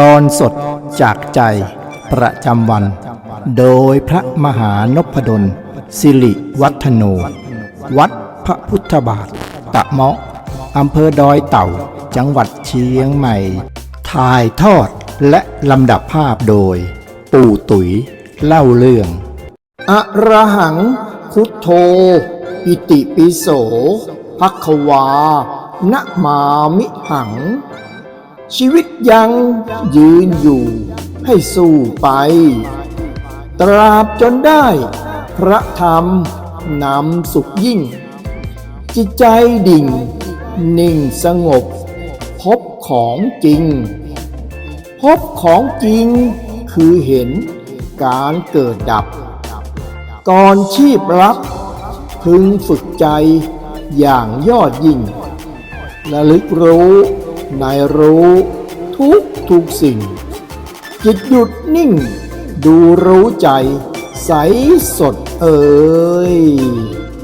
ตอนสดจากใจประจำวัน โดยพระมหานพดล สิริวัฒโน วัดพระพุทธบาท ตะเมาะอำเภอดอยเต่า จังหวัดเชียงใหม่ ถ่ายทอดและลำดับภาพโดย ปู่ตุ๋ยเล่าเรื่อง อะระหัง พุทโธ อิติปิโสภัควานะมามิหัง ชีวิตยังยืนอยู่ให้สู้ไป ตราบจนได้ พระธรรมนำสุขยิ่ง จิตใจดิ่ง นิ่งสงบ พบของจริง พบของจริงคือเห็นการเกิดดับ ก่อนชีพรับพึงฝึกใจอย่างยอดยิ่งระลึกรู้ ในรู้ทุกทุกสิ่ง จิตหยุดนิ่ง ดูรู้ใจ ใสสดเอ่ย